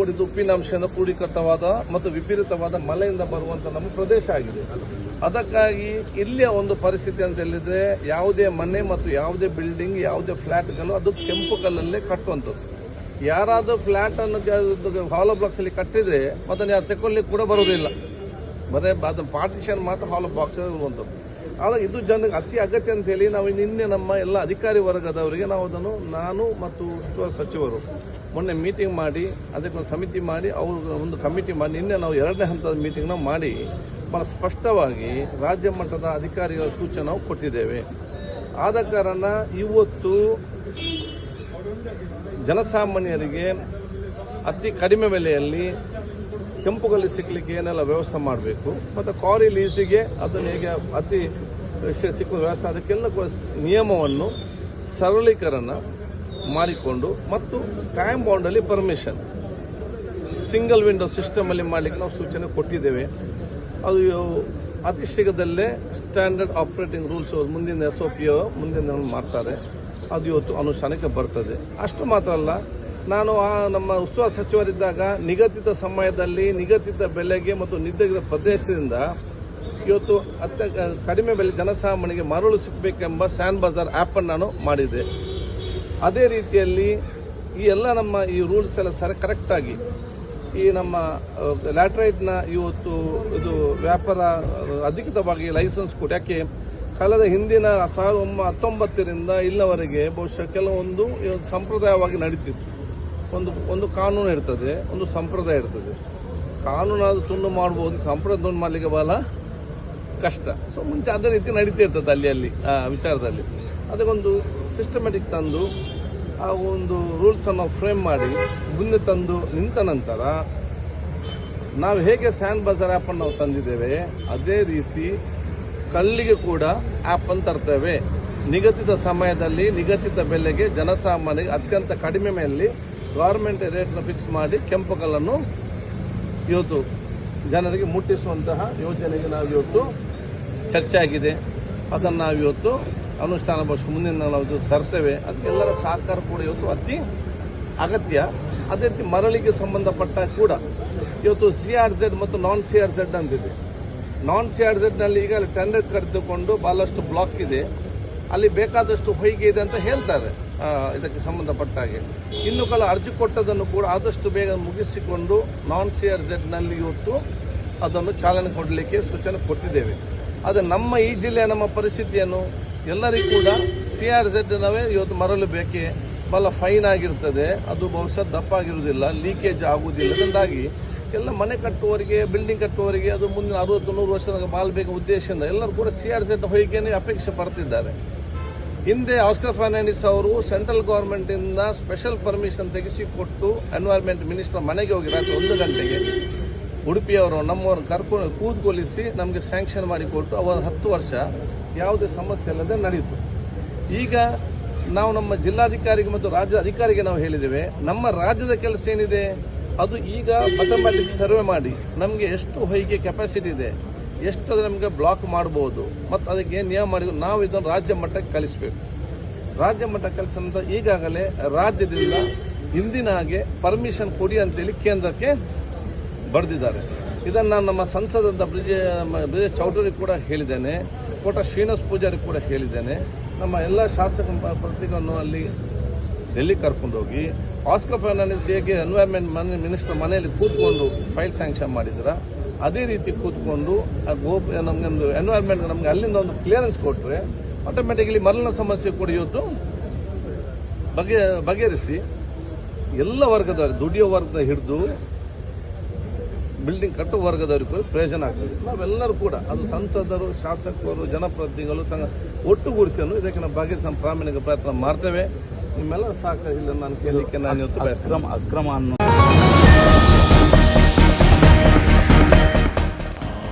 ಕೂಡಿದ್ದು ಉಪ್ಪಿನಾಂಶದಿಂದ ಕೂಡಿಕಟ್ಟವಾದ ಮತ್ತು ವಿಪರೀತವಾದ ಮಳೆಯಿಂದ ಬರುವಂತ ನಮ್ಮ ಪ್ರದೇಶ ಆಗಿದೆ. ಅದಕ್ಕಾಗಿ ಇಲ್ಲಿಯ ಒಂದು ಪರಿಸ್ಥಿತಿ ಅಂತ ಹೇಳಿದ್ರೆ ಯಾವುದೇ ಮನೆ ಮತ್ತು ಯಾವುದೇ ಬಿಲ್ಡಿಂಗ್ ಯಾವುದೇ ಫ್ಲಾಟ್ಗಳು ಅದು ಕೆಂಪು ಕಲ್ಲಲ್ಲೇ ಕಟ್ಟುವಂಥದ್ದು. ಯಾರಾದರೂ ಫ್ಲಾಟ್ ಅನ್ನು ಹಾಲೋ ಬ್ಲಾಕ್ಸ್ ಅಲ್ಲಿ ಕಟ್ಟಿದ್ರೆ ಅದನ್ನು ಯಾರು ತೆಕ್ಕೊಳ್ಳಿ ಕೂಡ ಬರುವುದಿಲ್ಲ. ಬರೇ ಅದು ಪಾರ್ಟಿಷನ್ ಮಾತ್ರ ಹಾಲೋ ಬಾಕ್ಸ್ ಇರುವಂಥದ್ದು. ಆದರೆ ಇದು ಜನಕ್ಕೆ ಅತಿ ಅಗತ್ಯ ಅಂತ ಹೇಳಿ ನಾವು ನಿನ್ನೆ ನಮ್ಮ ಎಲ್ಲ ಅಧಿಕಾರಿ ವರ್ಗದವರಿಗೆ ನಾವು ಅದನ್ನು ನಾನು ಮತ್ತು ಸಚಿವರು ಮೊನ್ನೆ ಮೀಟಿಂಗ್ ಮಾಡಿ, ಅದಕ್ಕೊಂದು ಸಮಿತಿ ಮಾಡಿ, ಅವರು ಒಂದು ಕಮಿಟಿ ಮಾಡಿ, ನಿನ್ನೆ ನಾವು ಎರಡನೇ ಹಂತದ ಮೀಟಿಂಗ್ನ ಮಾಡಿ ಭಾಳ ಸ್ಪಷ್ಟವಾಗಿ ರಾಜ್ಯ ಮಟ್ಟದ ಅಧಿಕಾರಿಗಳ ಸೂಚನೆ ನಾವು ಕೊಟ್ಟಿದ್ದೇವೆ. ಆದ ಕಾರಣ ಇವತ್ತು ಜನಸಾಮಾನ್ಯರಿಗೆ ಅತಿ ಕಡಿಮೆ ಬೆಲೆಯಲ್ಲಿ ಕೆಂಪುಗಲ್ಲಿ ಸಿಕ್ಕಲಿಕ್ಕೆ ಏನೆಲ್ಲ ವ್ಯವಸ್ಥೆ ಮಾಡಬೇಕು, ಮತ್ತು ಕಾರಿ ಲೀಸಿಗೆ ಅದನ್ನು ಹೇಗೆ ಅತಿ ಸಿಕ್ಕ ವ್ಯವಸ್ಥೆ, ಅದಕ್ಕೆಲ್ಲ ನಿಯಮವನ್ನು ಸರಳೀಕರಣ ಮಾಡಿಕೊಂಡು ಮತ್ತು ಟೈಮ್ ಬೌಂಡಲ್ಲಿ ಪರ್ಮಿಷನ್ ಸಿಂಗಲ್ ವಿಂಡೋ ಸಿಸ್ಟಮಲ್ಲಿ ಮಾಡಲಿಕ್ಕೆ ನಾವು ಸೂಚನೆ ಕೊಟ್ಟಿದ್ದೇವೆ. ಅದು ಅತಿ ಶೀಘ್ರದಲ್ಲೇ ಸ್ಟ್ಯಾಂಡರ್ಡ್ ಆಪರೇಟಿಂಗ್ ರೂಲ್ಸ್ ಮುಂದಿನ ಎಸ್ ಒ ಪಿ ಮುಂದಿನ ಮಾಡ್ತಾರೆ. ಅದು ಇವತ್ತು ಅನುಷ್ಠಾನಕ್ಕೆ ಬರ್ತದೆ. ಅಷ್ಟು ಮಾತ್ರ ಅಲ್ಲ, ನಾನು ಆ ನಮ್ಮ ಉಸ್ತುವಾರಿ ಸಚಿವರಿದ್ದಾಗ ನಿಗದಿತ ಸಮಯದಲ್ಲಿ ನಿಗದಿತ ಬೆಲೆಗೆ ಮತ್ತು ನಿಗದಿತ ಪ್ರದೇಶದಿಂದ ಇವತ್ತು ಅತ್ಯ ಕಡಿಮೆ ಬೆಲೆ ಜನಸಾಮಾನ್ಯರಿಗೆ ಮರಳು ಸಿಗಬೇಕೆಂಬ ಸ್ಯಾನ್ ಬಜಾರ್ ಆ್ಯಪನ್ನು ನಾನು ಮಾಡಿದೆ ಅದೇ ರೀತಿಯಲ್ಲಿ ಈ ಎಲ್ಲ ನಮ್ಮ ಈ ರೂಲ್ಸ್ ಎಲ್ಲ ಸರ ಕರೆಕ್ಟಾಗಿ ಈ ನಮ್ಮ ಲ್ಯಾಟ್ರೈಟ್ನ ಇವತ್ತು ಇದು ವ್ಯಾಪಾರ ಅಧಿಕೃತವಾಗಿ ಲೈಸೆನ್ಸ್ ಕೊಟ್ಟು ಯಾಕೆ? ಕಳೆದ ಹಿಂದಿನ ಸಾವಿರದ ಒಂಬ ಹತ್ತೊಂಬತ್ತರಿಂದ ಇಲ್ಲವರೆಗೆ ಬಹುಶಃ ಕೆಲವೊಂದು ಸಂಪ್ರದಾಯವಾಗಿ ನಡೀತಿತ್ತು. ಒಂದು ಒಂದು ಕಾನೂನು ಇರ್ತದೆ, ಒಂದು ಸಂಪ್ರದಾಯ ಇರ್ತದೆ. ಕಾನೂನಾದ್ರು ತುಂಡು ಮಾಡ್ಬೋದು ಸಂಪ್ರದಾಯ ತುಂಡು ಮಾಡಲಿಕ್ಕೆ ಬಹಳ ಕಷ್ಟ. ಸೊ ಮುಂಚೆ ಅದೇ ರೀತಿ ನಡೀತಾ ಇರ್ತದೆ ಅಲ್ಲಿ ಅಲ್ಲಿ ವಿಚಾರದಲ್ಲಿ. ಅದಕ್ಕೊಂದು ಸಿಸ್ಟಮೆಟಿಕ್ ತಂದು, ಆ ಒಂದು ರೂಲ್ಸನ್ನು ಫ್ರೇಮ್ ಮಾಡಿ ಮುಂದೆ ತಂದು ನಿಂತ ನಂತರ ನಾವು ಹೇಗೆ ಸ್ಯಾಂಡ್ ಬಜಾರ್ ಆ್ಯಪನ್ನು ನಾವು ತಂದಿದ್ದೇವೆ, ಅದೇ ರೀತಿ ಕಲ್ಲಿಗೆ ಕೂಡ ಆ್ಯಪನ್ನು ತರ್ತೇವೆ. ನಿಗದಿತ ಸಮಯದಲ್ಲಿ, ನಿಗದಿತ ಬೆಲೆಗೆ ಜನಸಾಮಾನ್ಯರಿಗೆ ಅತ್ಯಂತ ಕಡಿಮೆ ಮೇಲೆ ಗೌರ್ಮೆಂಟ್ ರೇಟ್ನ ಫಿಕ್ಸ್ ಮಾಡಿ ಕೆಂಪು ಕಲ್ಲನ್ನು ಇವತ್ತು ಜನರಿಗೆ ಮುಟ್ಟಿಸುವಂತಹ ಯೋಜನೆಗೆ ನಾವು ಇವತ್ತು ಚರ್ಚೆ ಆಗಿದೆ ಅದನ್ನು ನಾವು ಇವತ್ತು ಅನುಷ್ಠಾನ ಬಸ್ ಮುಂದಿನ ನಾವು ತರ್ತೇವೆ. ಅದಕ್ಕೆಲ್ಲರ ಸಹಕಾರ ಕೂಡ ಇವತ್ತು ಅತಿ ಅಗತ್ಯ. ಅದೇ ರೀತಿ ಮರಳಿಗೆ ಸಂಬಂಧಪಟ್ಟ ಕೂಡ ಇವತ್ತು ಸಿ ಆರ್ ಝೆಡ್ ಮತ್ತು ನಾನ್ ಸಿ ಆರ್ ಝೆಡ್ ಅಂತಿದೆ. ನಾನ್ ಸಿ ಆರ್ ಝೆಡ್ನಲ್ಲಿ ಈಗ ಟೆಂಡರ್ ಕರೆದುಕೊಂಡು ಭಾಳಷ್ಟು ಬ್ಲಾಕ್ ಇದೆ. ಅಲ್ಲಿ ಬೇಕಾದಷ್ಟು ಹೊಯ್ಗೆ ಇದೆ ಅಂತ ಹೇಳ್ತಾರೆ. ಇದಕ್ಕೆ ಸಂಬಂಧಪಟ್ಟ ಹಾಗೆ. ಇನ್ನು ಕಾಲ ಅರ್ಜಿ ಕೊಟ್ಟದನ್ನು ಕೂಡ ಆದಷ್ಟು ಬೇಗ ಮುಗಿಸಿಕೊಂಡು ನಾನ್ ಸಿ ಆರ್ನಲ್ಲಿ ಇವತ್ತು ಅದನ್ನು ಚಾಲನೆ ಕೊಡಲಿಕ್ಕೆ ಸೂಚನೆ ಕೊಟ್ಟಿದ್ದೇವೆ. ಆದರೆ ನಮ್ಮ ಈ ಜಿಲ್ಲೆಯ ನಮ್ಮ ಪರಿಸ್ಥಿತಿಯನ್ನು ಎಲ್ಲರಿಗೂ ಕೂಡ ಸಿ ಆರ್ ನವೇ ಇವತ್ತು ಮರಳು ಬೇಕೆ? ಬಹಳ ಫೈನ್ ಆಗಿರ್ತದೆ. ಅದು ಬಹುಶಃ ದಪ್ಪ ಆಗಿರುವುದಿಲ್ಲ ಲೀಕೇಜ್ ಆಗುವುದಿಲ್ಲ. ಇದರಿಂದಾಗಿ ಎಲ್ಲ ಮನೆ ಕಟ್ಟುವವರಿಗೆ ಬಿಲ್ಡಿಂಗ್ ಕಟ್ಟುವವರಿಗೆ ಅದು ಮುಂದಿನ ಅರವತ್ತು, ನೂರು ವರ್ಷದ ಬಾಳ್ಬೇಕು ಉದ್ದೇಶದಿಂದ ಎಲ್ಲರೂ ಕೂಡ ಸಿ ಆರ್ ಝೆಡ್ ಹೊಯ್ಗೆನೇ ಅಪೇಕ್ಷೆ ಪಡ್ತಿದ್ದಾರೆ. ಹಿಂದೆ ಆಸ್ಕರ್ ಫರ್ನಾಂಡಿಸ್ ಅವರು ಸೆಂಟ್ರಲ್ ಗೌರ್ಮೆಂಟಿಂದ ಸ್ಪೆಷಲ್ ಪರ್ಮಿಷನ್ ತೆಗೆಸಿಕೊಟ್ಟು ಎನ್ವೈರ್ಮೆಂಟ್ ಮಿನಿಸ್ಟರ್ ಮನೆಗೆ ಹೋಗಿ ರಾತ್ರಿ ಒಂದು ಗಂಟೆಗೆ ಉಡುಪಿಯವರು ನಮ್ಮವರು ಕರ್ಕೊಂಡು ಕೂತ್ಕೊಲಿಸಿ ನಮಗೆ ಸ್ಯಾಂಕ್ಷನ್ ಮಾಡಿಕೊಟ್ಟು ಅವರು ಹತ್ತು ವರ್ಷ ಯಾವುದೇ ಸಮಸ್ಯೆ ಇಲ್ಲದೆ ನಡೆಯಿತು ಈಗ ನಾವು ನಮ್ಮ ಜಿಲ್ಲಾಧಿಕಾರಿಗೆ ಮತ್ತು ರಾಜ್ಯ ಅಧಿಕಾರಿಗೆ ನಾವು ಹೇಳಿದ್ದೇವೆ, ನಮ್ಮ ರಾಜ್ಯದ ಕೆಲಸ ಏನಿದೆ? ಅದು ಈಗ ಆಟೋಮ್ಯಾಟಿಕ್ ಸರ್ವೆ ಮಾಡಿ, ನಮಗೆ ಎಷ್ಟು ಹೊಯ್ಗೆ ಕೆಪಾಸಿಟಿ ಇದೆ ಎಷ್ಟು ಅದು ನಮಗೆ ಬ್ಲಾಕ್ ಮಾಡಬಹುದು ಮತ್ತು ಅದಕ್ಕೆ ಏನು ನಿಯಮ ಮಾಡಿದ್ರು ನಾವು ಇದನ್ನು ರಾಜ್ಯ ಮಟ್ಟಕ್ಕೆ ಕಲಿಸಬೇಕು ರಾಜ್ಯ ಮಟ್ಟ ಕಲಿಸಿದ ಈಗಾಗಲೇ ರಾಜ್ಯದಿಂದ ಹಿಂದಿನ ಹಾಗೆ ಪರ್ಮಿಷನ್ ಕೊಡಿ ಅಂತೇಳಿ ಕೇಂದ್ರಕ್ಕೆ ಬರೆದಿದ್ದಾರೆ. ಇದನ್ನು ನಾನು ನಮ್ಮ ಸಂಸದ ಬ್ರಿಜೆ ಬ್ರಿಜೇಶ್ ಚೌಧರಿ ಕೂಡ ಹೇಳಿದ್ದೇನೆ. ಕೋಟ ಶ್ರೀನಿವಾಸ ಪೂಜಾರಿ ಕೂಡ ಹೇಳಿದ್ದೇನೆ. ನಮ್ಮ ಎಲ್ಲ ಶಾಸಕ ಪ್ರತಿಗಳನ್ನು ಅಲ್ಲಿ ಡೆಲ್ಲಿ ಕರ್ಕೊಂಡೋಗಿ ಆಸ್ಕರ್ ಫರ್ನಾಂಡಿಸ್ ಹೇಗೆ ಎನ್ವೈರ್ಮೆಂಟ್ ಮನೆ ಮಿನಿಸ್ಟರ್ ಮನೆಯಲ್ಲಿ ಕೂತ್ಕೊಂಡು ಫೈಲ್ ಸ್ಯಾಂಕ್ಷನ್ ಮಾಡಿದ್ರ ಅದೇ ರೀತಿ ಕೂತ್ಕೊಂಡು ಆ ಗೋಪ್ ನಮಗೊಂದು ಎನ್ವೈರ್ಮೆಂಟ್ ನಮ್ಗೆ ಅಲ್ಲಿಂದ ಒಂದು ಕ್ಲಿಯರೆನ್ಸ್ ಕೊಟ್ಟರೆ ಆಟೋಮೆಟಿಕಲಿ ಮರಳಿನ ಸಮಸ್ಯೆ ಕೂಡ ಇವತ್ತು ಬಗೆ, ಬಗೆಹರಿಸಿ. ಎಲ್ಲ ವರ್ಗದವರು, ದುಡಿಯೋ ವರ್ಗದ ಹಿಡಿದು ಬಿಲ್ಡಿಂಗ್ ಕಟ್ಟುವ ವರ್ಗದವರಿಗೂ ಪ್ರಯೋಜನ ಆಗ್ತದೆ. ನಾವೆಲ್ಲರೂ ಕೂಡ ಅದು ಸಂಸದರು, ಶಾಸಕರು, ಜನಪ್ರತಿನಿಧಿಗಳು, ಸಂಘ ಒಟ್ಟುಗೂಡಿಸಲು ಇದಕ್ಕೆ ನಾವು ಭಾಗ್ಯ ಪ್ರಾಮಾಣಿಕ ಪ್ರಯತ್ನ ಮಾಡ್ತೇವೆ. ನಿಮ್ಮೆಲ್ಲ ಸಹಕಾರ ಇಲ್ಲ ನಾನು ಕೇಳಲಿಕ್ಕೆ ನಾನು ಇವತ್ತು ಅಕ್ರಮ ಅಕ್ರಮ ಅನ್ನೋ